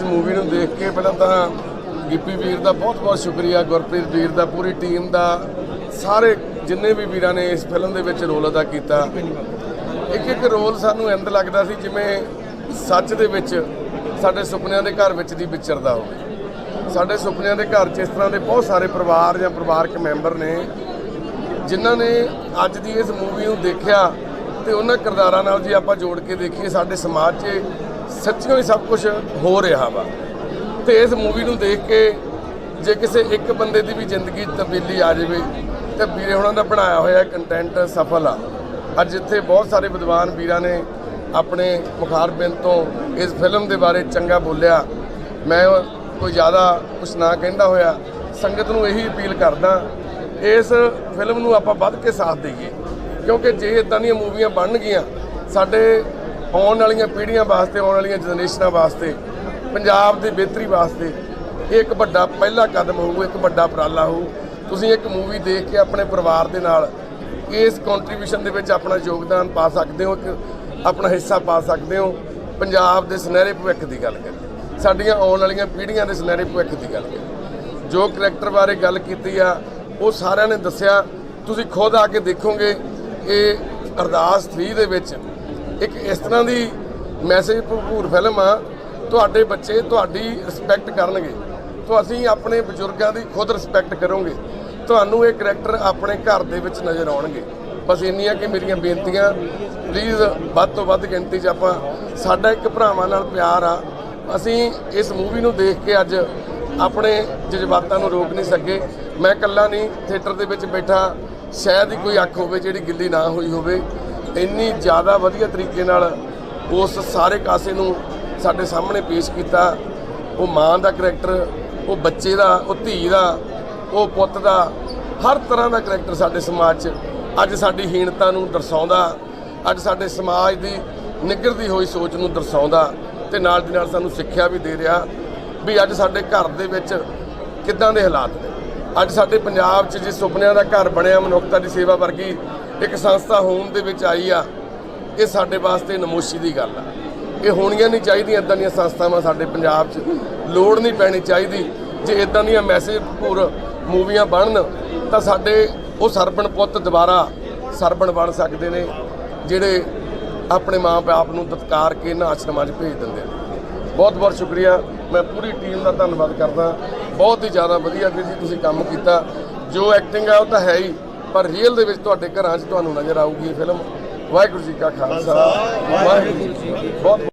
ਇਸ ਮੂਵੀ ਨੂੰ ਦੇਖ ਕੇ ਪਹਿਲਾਂ ਤਾਂ ਗਿੱਪੀ ਵੀਰ ਦਾ ਬਹੁਤ-ਬਹੁਤ ਸ਼ੁਕਰੀਆ, ਗੁਰਪ੍ਰੀਤ ਵੀਰ ਦਾ, ਪੂਰੀ ਟੀਮ ਦਾ, ਸਾਰੇ ਜਿੰਨੇ ਵੀ ਵੀਰਾਂ ਨੇ ਇਸ ਫਿਲਮ ਦੇ ਵਿੱਚ ਰੋਲ ਅਦਾ ਕੀਤਾ। ਇੱਕ ਇੱਕ ਰੋਲ ਸਾਨੂੰ ਇੰਦ ਲੱਗਦਾ ਸੀ ਜਿਵੇਂ ਸੱਚ ਦੇ ਵਿੱਚ ਸਾਡੇ ਸੁਪਨਿਆਂ ਦੇ ਘਰ ਵਿੱਚ ਦੀ ਵਿਚਰਦਾ ਹੋਵੇ। ਸਾਡੇ ਸੁਪਨਿਆਂ ਦੇ ਘਰ 'ਚ ਇਸ ਤਰ੍ਹਾਂ ਦੇ ਬਹੁਤ ਸਾਰੇ ਪਰਿਵਾਰ ਜਾਂ ਪਰਿਵਾਰਕ ਮੈਂਬਰ ਨੇ, ਜਿਨ੍ਹਾਂ ਨੇ ਅੱਜ ਦੀ ਇਸ ਮੂਵੀ ਨੂੰ ਦੇਖਿਆ ਤੇ ਉਹਨਾਂ ਕਿਰਦਾਰਾਂ ਨਾਲ ਜੇ ਆਪਾਂ ਜੋੜ ਕੇ ਦੇਖੀਏ, ਸਾਡੇ ਸਮਾਜ 'ਚ ਸੱਚੀਓ ਹੀ ਸਭ ਕੁਝ ਹੋ ਰਿਹਾ ਵਾ। ਤੇ ਇਸ ਮੂਵੀ ਨੂੰ ਦੇਖ ਕੇ ਜੇ ਕਿਸੇ ਇੱਕ ਬੰਦੇ ਦੀ ਵੀ ਜ਼ਿੰਦਗੀ 'ਚ ਤਬਦੀਲੀ ਆ ਜਾਵੇ, ਤੇ ਵੀਰੇ ਉਹਨਾਂ ਦਾ ਬਣਾਇਆ ਹੋਇਆ ਕੰਟੈਂਟ ਸਫਲ ਆ। ਅੱਜ ਇੱਥੇ ਬਹੁਤ ਸਾਰੇ ਵਿਦਵਾਨ ਵੀਰਾਂ ਨੇ ਆਪਣੇ ਮੁਖਾਰਬਿੰਦ ਤੋਂ ਇਸ ਫਿਲਮ ਦੇ ਬਾਰੇ ਚੰਗਾ ਬੋਲਿਆ। ਮੈਂ ਕੋਈ ਜ਼ਿਆਦਾ ਕੁਝ ਨਾ ਕਹਿੰਦਾ ਹੋਇਆ। ਸੰਗਤ ਨੂੰ ਇਹੀ ਅਪੀਲ ਕਰਦਾ, ਇਸ ਫਿਲਮ ਨੂੰ ਆਪਾਂ ਵੱਧ ਕੇ ਸਾਥ ਦੇਈਏ। ਕਿਉਂਕਿ ਜੇ ਇਦਾਂ ਦੀਆਂ ਮੂਵੀਆਂ ਬਣਨਗੀਆਂ, ਸਾਡੇ ਆਉਣ ਵਾਲੀਆਂ ਪੀੜ੍ਹੀਆਂ ਵਾਸਤੇ, ਆਉਣ ਵਾਲੀਆਂ ਜਨਰੇਸ਼ਨਾਂ ਵਾਸਤੇ, ਪੰਜਾਬ ਦੀ ਬਿਹਤਰੀ ਵਾਸਤੇ ਇਹ ਇੱਕ ਵੱਡਾ ਪਹਿਲਾ ਕਦਮ ਹੋਊ, ਇੱਕ ਵੱਡਾ ਉਪਰਾਲਾ ਹੋਊ। ਤੁਸੀਂ ਇੱਕ ਮੂਵੀ ਦੇਖ ਕੇ ਆਪਣੇ ਪਰਿਵਾਰ ਦੇ ਨਾਲ ਇਸ ਕੰਟਰੀਬਿਊਸ਼ਨ ਦੇ ਵਿੱਚ ਆਪਣਾ ਯੋਗਦਾਨ ਪਾ ਸਕਦੇ ਹੋ, ਇੱਕ ਆਪਣਾ ਹਿੱਸਾ ਪਾ ਸਕਦੇ ਹੋ। ਪੰਜਾਬ ਦੇ ਸੁਨਹਿਰੇ ਭਵਿੱਖ ਦੀ ਗੱਲ ਕਰੀਏ। ਸਾਡੀਆਂ ਆਉਣ ਵਾਲੀਆਂ ਪੀੜ੍ਹੀਆਂ ਦੇ ਸੁਨਹਿਰੇ ਭਵਿੱਖ ਦੀ ਗੱਲ ਕਰੀਏ। ਜੋ ਕਰੈਕਟਰ ਬਾਰੇ ਗੱਲ ਕੀਤੀ ਆ, ਉਹ ਸਾਰਿਆਂ ਨੇ ਦੱਸਿਆ। ਤੁਸੀਂ ਖੁਦ ਆ ਕੇ ਦੇਖੋਗੇ, ਇਹ ਅਰਦਾਸ 3 ਦੇ ਵਿੱਚ ਇੱਕ ਇਸ ਤਰ੍ਹਾਂ ਦੀ ਮੈਸੇਜ ਭਰਪੂਰ ਫਿਲਮ ਆ, ਤੁਹਾਡੇ ਬੱਚੇ ਤੁਹਾਡੀ ਰਿਸਪੈਕਟ ਕਰਨਗੇ। ਤਾਂ ਅਸੀਂ ਆਪਣੇ ਬਜ਼ੁਰਗਾਂ ਦੀ ਖੁਦ ਰਿਸਪੈਕਟ ਕਰੋਗੇ। ਤੁਹਾਨੂੰ ਇਹ ਕਰੈਕਟਰ ਆਪਣੇ ਘਰ ਦੇ ਵਿੱਚ ਨਜ਼ਰ ਆਉਣਗੇ। ਬਸ ਇੰਨੀਆਂ ਕਿ ਮੇਰੀਆਂ ਬੇਨਤੀਆਂ ਪਲੀਜ਼ ਵੱਧ ਤੋਂ ਵੱਧ ਗਿਣਤੀ 'ਚ ਆਪਾਂ ਸਾਡਾ ਇੱਕ ਭਰਾਵਾਂ ਨਾਲ ਪਿਆਰ ਆ। ਅਸੀਂ ਇਸ ਮੂਵੀ ਨੂੰ ਦੇਖ ਕੇ ਅੱਜ ਆਪਣੇ ਜਜ਼ਬਾਤਾਂ ਨੂੰ ਰੋਕ ਨਹੀਂ ਸਕੇ। ਮੈਂ ਇਕੱਲਾ ਨਹੀਂ ਥੀਏਟਰ ਦੇ ਵਿੱਚ ਬੈਠਾ। ਸ਼ਾਇਦ ਹੀ ਕੋਈ ਅੱਖ ਹੋਵੇ ਜਿਹੜੀ ਗਿੱਲੀ ਨਾ ਹੋਈ ਹੋਵੇ। ਇੰਨੀ ਜ਼ਿਆਦਾ ਵਧੀਆ ਤਰੀਕੇ ਨਾਲ ਉਸ ਸਾਰੇ ਕਾਸੇ ਨੂੰ ਸਾਡੇ ਸਾਹਮਣੇ ਪੇਸ਼ ਕੀਤਾ। ਉਹ ਮਾਂ ਦਾ ਕਰੈਕਟਰ ਉਹ ਬੱਚੇ ਦਾ, ਉਹ ਧੀ ਦਾ, ਉਹ ਪੁੱਤ ਦਾ, ਹਰ ਤਰ੍ਹਾਂ ਦਾ ਕਰੈਕਟਰ ਸਾਡੇ ਸਮਾਜ 'ਚ ਅੱਜ ਸਾਡੀ ਹੀਣਤਾ ਨੂੰ ਦਰਸਾਉਂਦਾ, ਅੱਜ ਸਾਡੇ ਸਮਾਜ ਦੀ ਨਿੱਘਰਦੀ ਹੋਈ ਸੋਚ ਨੂੰ ਦਰਸਾਉਂਦਾ ਤੇ ਨਾਲ ਦੀ ਨਾਲ ਸਾਨੂੰ ਸਿੱਖਿਆ ਵੀ ਦੇ ਰਿਹਾ ਵੀ ਅੱਜ ਸਾਡੇ ਘਰ ਦੇ ਵਿੱਚ ਕਿੱਦਾਂ ਦੇ ਹਾਲਾਤ ਨੇ। ਅੱਜ ਸਾਡੇ ਪੰਜਾਬ 'ਚ ਜਿਸ ਸੁਪਨਿਆਂ ਦਾ ਘਰ ਬਣਿਆ ਮਨੁੱਖਤਾ ਦੀ ਸੇਵਾ ਵਰਗੀ ਇੱਕ ਸੰਸਥਾ ਹੋਣ ਦੇ ਵਿੱਚ ਆਈ ਆ, ਇਹ ਸਾਡੇ ਵਾਸਤੇ ਨਮੋਸ਼ੀ ਦੀ ਗੱਲ ਆ। ਇਹ ਹੋਣੀਆਂ ਨਹੀਂ ਚਾਹੀਦੀਆਂ ਇਦਾਂ ਦੀਆਂ ਸੰਸਥਾਵਾਂ ਸਾਡੇ ਪੰਜਾਬ 'ਚ ਲੋੜ ਨਹੀਂ ਪੈਣੀ ਚਾਹੀਦੀ। ਜੇ ਇਦਾਂ ਦੀਆਂ ਮੈਸੇਜ ਭਰਪੂਰ ਮੂਵੀਆਂ ਬਣਨ, ਤਾਂ ਸਾਡੇ ਉਹ ਸਰਪਣ ਪੁੱਤ ਦੁਬਾਰਾ ਸਰਪਣ ਬਣ ਸਕਦੇ ਨੇ, ਜਿਹੜੇ ਆਪਣੇ ਮਾਂ-ਬਾਪ ਨੂੰ ਦਤਕਾਰ ਕੇ ਇਹਨਾਂ ਆਸ਼ਰਮਾਂ 'ਚ ਭੇਜ ਦਿੰਦੇ ਨੇ। ਬਹੁਤ ਬਹੁਤ ਸ਼ੁਕਰੀਆ। ਮੈਂ ਪੂਰੀ ਟੀਮ ਦਾ ਧੰਨਵਾਦ ਕਰਦਾ। ਬਹੁਤ ਹੀ ਜ਼ਿਆਦਾ ਵਧੀਆ ਵੀਰ ਜੀ ਤੁਸੀਂ ਕੰਮ ਕੀਤਾ। ਜੋ ਐਕਟਿੰਗ ਆ, ਉਹ ਤਾਂ ਹੈ ਹੀ। ਪਰ ਰੀਅਲ ਦੇ ਵਿੱਚ ਤੁਹਾਡੇ ਘਰਾਂ 'ਚ ਤੁਹਾਨੂੰ ਨਜ਼ਰ ਆਊਗੀ ਇਹ ਫਿਲਮ ਵਾਹਿਗੁਰੂ ਜੀ ਕਾ ਖਾਲਸਾ। ਵਾਹਿਗੁਰੂ ਜੀ ਕੀ ਫਤਿਹ। ਬਹੁਤ